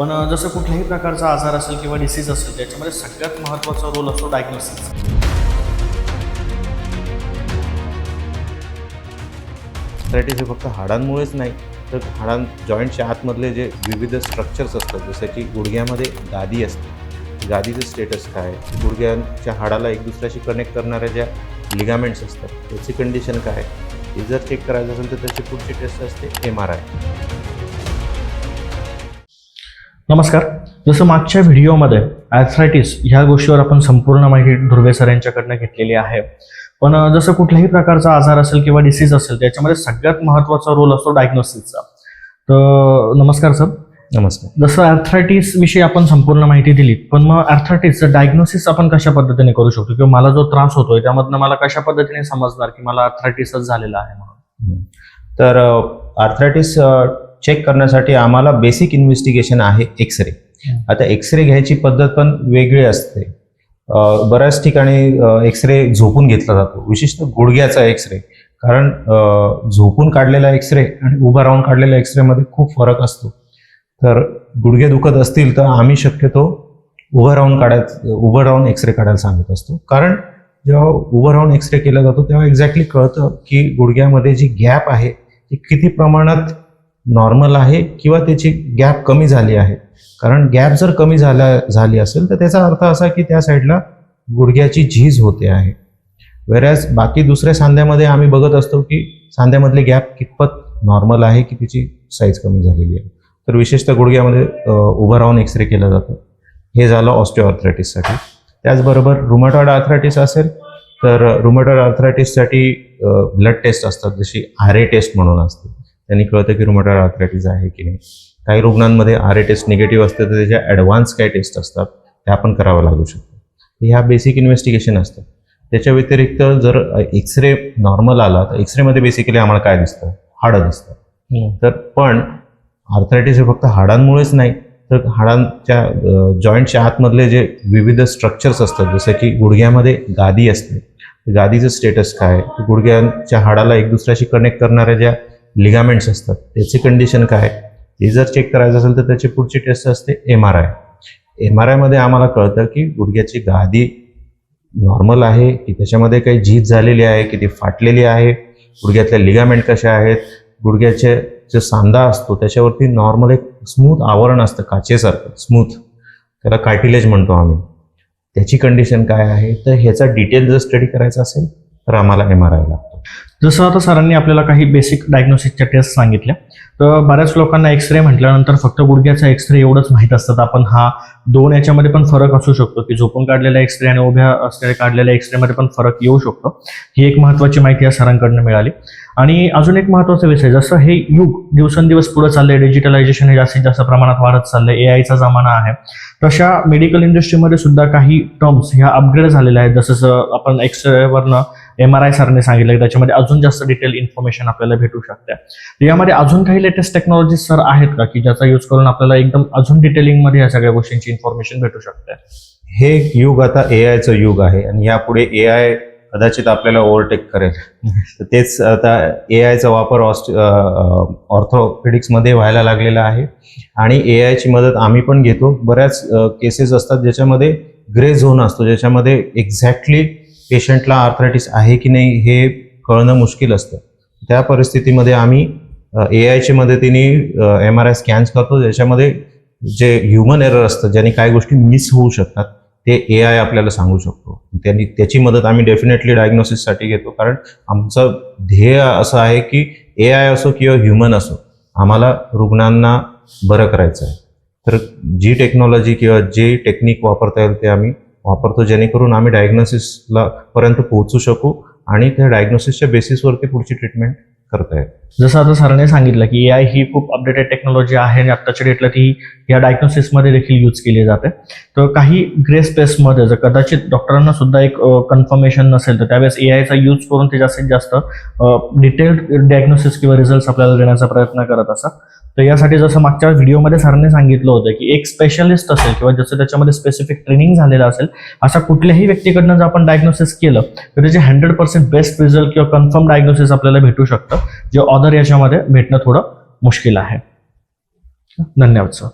पण जसं कुठल्याही प्रकारचा आजार असेल किंवा डिसीज असेल त्याच्यामध्ये सगळ्यात महत्त्वाचा रोल असतो डायग्नोसिस आर्थरायटिस हे फक्त हाडांमुळेच नाही तर हाडां जॉईंटच्या आतमधले जे विविध स्ट्रक्चर्स असतात जसं की गुडघ्यामध्ये गादी असते. गादीचं स्टेटस काय? गुडघ्यांच्या हाडाला एक दुसऱ्याशी कनेक्ट करणाऱ्या ज्या लिगामेंट्स असतात त्याची कंडिशन काय? हे जर चेक करायचं असेल तर त्याची पुढची टेस्ट असते एम आर आय नमस्कार. जसं मागच्या व्हिडिओमध्ये ॲथरायटिस ह्या गोष्टीवर आपण संपूर्ण माहिती ध्रुवे सर यांच्याकडनं घेतलेली आहे. पण जसं कुठल्याही प्रकारचा आजार असेल किंवा डिसीज असेल त्याच्यामध्ये सगळ्यात महत्त्वाचा रोल असतो डायग्नोसिसचा तर नमस्कार सर नमस्कार जसं ॲथरायटिस विषयी आपण संपूर्ण माहिती दिली पण मग ॲथरायटिसचं डायग्नोसिस आपण कशा पद्धतीने करू शकतो? किंवा मला जो त्रास होतोय त्यामधनं मला कशा पद्धतीने समजणार की मला ॲथरायटिसच झालेला आहे म्हणून? तर आर्थरायटिस चेक करण्यासाठी आम्हाला बेसिक इन्व्हेस्टिगेशन आहे एक्सरे आता एक्सरे घ्यायची पद्धत पण वेगळी असते. बऱ्याच ठिकाणी एक्सरे झोपून घेतला जातो. विशेषतः गुडघ्याचा एक्सरे कारण झोपून काढलेला एक्सरे आणि उभा राहून काढलेल्या एक्सरेमध्ये खूप फरक असतो. तर गुडघे दुखत असतील तर आम्ही शक्यतो उभं राहून काढायचं उभं राहून एक्सरे काढायला सांगत असतो. कारण जेव्हा उभं राहून एक्सरे केला जातो तेव्हा एक्झॅक्टली कळतं की गुडघ्यामध्ये जी गॅप आहे ती किती प्रमाणात नॉर्मल आहे किंवा त्याची गॅप कमी झाली आहे. कारण गॅप जर कमी झाला झाली असेल तर त्याचा अर्थ असा की त्या साईडला गुडघ्याची झीज होते आहे. वेरॅज बाकी दुसऱ्या सांध्यामध्ये आम्ही बघत असतो की सांध्यामधली गॅप कितपत नॉर्मल आहे की तिची साईज कमी झालेली आहे. तर विशेषतः गुडघ्यामध्ये उभं राहून एक्सरे केलं जातं. हे झालं ऑस्टिओआर्थरायटिससाठी त्याचबरोबर रुमॅटॉइड आर्थरायटिस असेल तर रुमॅटॉइड आर्थरायटिससाठी ब्लड टेस्ट असतात जशी आर ए टेस्ट म्हणून असते. त्यांनी कळतं की रुमॅटॉइड आर्थरायटिस आहे की नाही. काही रुग्णांमध्ये आर ए टेस्ट निगेटिव्ह असते तर त्याच्या ॲडव्हान्स काय टेस्ट असतात त्या आपण कराव्या लागू शकतो. ह्या बेसिक इन्व्हेस्टिगेशन असतं. त्याच्या व्यतिरिक्त जर एक्सरे नॉर्मल आला तर एक्सरेमध्ये बेसिकली आम्हाला काय दिसतं? हाडं दिसतं तर पण आर्थरायटिस हे फक्त हाडांमुळेच नाही तर हाडांच्या जॉईंटच्या आतमधले जे विविध स्ट्रक्चर्स असतात जसं की गुडघ्यामध्ये गादी असते. गादीचं स्टेटस काय? गुडघ्यांच्या हाडाला एक दुसऱ्याशी कनेक्ट करणाऱ्या ज्या लिगामेंट्स असतात. त्याची कंडिशन काय? हे जर चेक करायचं असेल तर त्याची पुढची टेस्ट असते M R I M R आयमध्ये आम्हाला कळतं की गुडघ्याची गादी नॉर्मल आहे की त्याच्यामध्ये काही झीज झालेली आहे की ती फाटलेली आहे गुडघ्यातल्या लिगामेंट कशा आहेत गुडघ्याचे जो सांधा असतो त्याच्यावरती नॉर्मल एक स्मूथ आवरण असतं काचेसारखं स्मूथ त्याला कार्टिलेज म्हणतो आम्ही. त्याची कंडिशन काय आहे? तर ह्याचा डिटेल जर स्टडी करायचा असेल तर आम्हाला एम आर आयला जसं आता सरांनी आपल्याला काही बेसिक डायग्नोसिसच्या टेस्ट सांगितल्या तर बऱ्याच लोकांना एक्सरे म्हटल्यानंतर फक्त गुडघ्याचा एक्सरे एवढंच माहीत असतं आपण हा दोन याच्यामध्ये पण फरक असू शकतो की झोपून काढलेला एक्सरे आणि उभ्या असलेल्या काढलेल्या एक्सरेमध्ये पण फरक येऊ शकतो. ही एक महत्त्वाची माहिती या सरांकडनं मिळाली. आणि अजून एक महत्त्वाचा विषय जसं हे युग दिवसेंदिवस पुढे चाललंय डिजिटलायझेशन हे जास्तीत जास्त प्रमाणात वाढत चाललंय ए आयचा जमाना आहे. तशा मेडिकल इंडस्ट्रीमध्ये सुद्धा काही टर्म्स ह्या अपग्रेड झालेल्या आहेत. जसं आपण एक्सरेवरनं एम आर आय सरने सांगितलं की त्याच्यामध्ये अजून जास्त डिटेल इन्फॉर्मेशन आपल्याला भेटू शकते. यामध्ये अजून काही लेटेस्ट टेक्नॉलॉजी सर आहेत का? की ज्याचा यूज करून आपल्याला एकदम अजून डिटेलिंगमध्ये या सगळ्या गोष्टींची इन्फॉर्मेशन भेटू शकते? हे युग आता ए आयचं युग आहे आणि यापुढे ए आय कदाचित आपल्याला ओव्हरटेक करेल. तेच आता ए आयचा वापर ऑस्ट ऑर्थोपेडिक्समध्ये व्हायला लागलेला आहे. आणि ए आयची मदत आम्ही पण घेतो. बऱ्याच केसेस असतात ज्याच्यामध्ये ग्रे झोन असतो ज्याच्यामध्ये एक्झॅक्टली पेशंटला आर्थरायटिस आहे की नाही हे कळणं मुश्किल असतं. त्या परिस्थितीमध्ये आम्ही ए आयच्या मदतीने एम आर आय स्कॅन्स करतो ज्याच्यामध्ये जे ह्युमन एरर असतं ज्याने काही गोष्टी मिस होऊ शकतात ते ए आय आपल्याला सांगू शकतो. त्यांनी त्याची मदत आम्ही डेफिनेटली डायग्नोसिससाठी घेतो. कारण आमचं ध्येय असं आहे की ए आय असो किंवा ह्युमन असो आम्हाला रुग्णांना बरं करायचं आहे तर जी टेक्नॉलॉजी किंवा जे टेक्निक वापरता येईल ते आम्ही वापरतो जेणेकरून आम्ही डायग्नोसिसला पर्यंत पोहोचू शकू आणि त्या डायग्नोसिसच्या बेसिसवरती पुढची ट्रीटमेंट करता येईल. जसं आता सरांनी सांगितलं की ए आय ही खूप अपडेटेड टेक्नॉलॉजी आहे आणि आत्ताच्या डेटला ती या डायग्नोसिसमध्ये देखील यूज केली जाते. तर काही ग्रे स्पेसमध्ये जर कदाचित डॉक्टरांना सुद्धा एक कन्फर्मेशन नसेल तर त्यावेळेस ए आयचा यूज करून ते जास्तीत जास्त डिटेल्ड डायग्नोसिस किंवा रिझल्ट आपल्याला देण्याचा प्रयत्न करत असतात. तर यासाठी जसं मागच्या व्हिडिओमध्ये सरांनी सांगितलं होतं की एक स्पेशलिस्ट असेल किंवा जसं त्याच्यामध्ये स्पेसिफिक ट्रेनिंग झालेलं असेल अशा कुठल्याही व्यक्तीकडनं जर आपण डायग्नोसिस केलं तर त्याचे हंड्रेड पर्सेंट बेस्ट रिझल्ट किंवा कन्फर्म डायग्नोसिस आपल्याला भेटू शकतं. जे ऑदर याच्यामध्ये भेटणं थोडं मुश्किल आहे. धन्यवाद सर